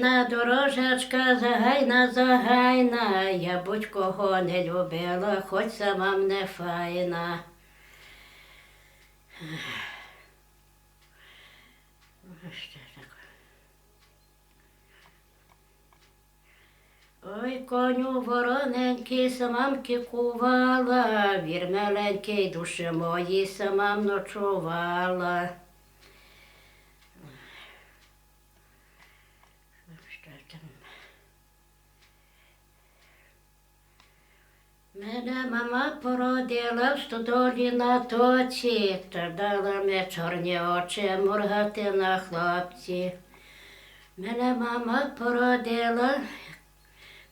загайна дорожечка, загайна, загайна, я будь-кого не любила, хоч сама не файна. Ой, коню вороненький, самамки кувала, вір миленький, душі мої, самам ночувала. Що там? Мене мама породила в стодолі на тоці, та дала ми чорні очі моргати на хлопці. Мене мама породила,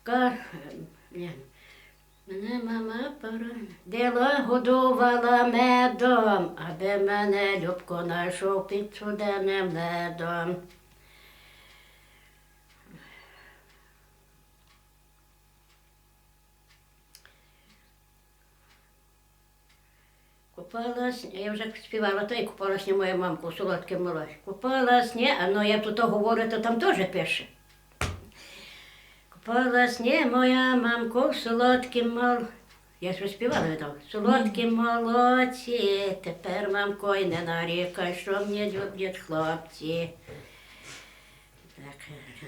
ка... Ні. Мене мама породила, годувала медом, аби мене Любко знайшов під чуденним ледом. Купала сні, я вже співала, то і купала сні моя мамку в солодке молоко. Купала сні, а ну я тут говорю, то там теж пише. Купала сні моя мамку в солодкім мол... Я ж співала відомо. В солодкім молоці, тепер мамко й не нарікай, що мені люблять хлопці. Так. е,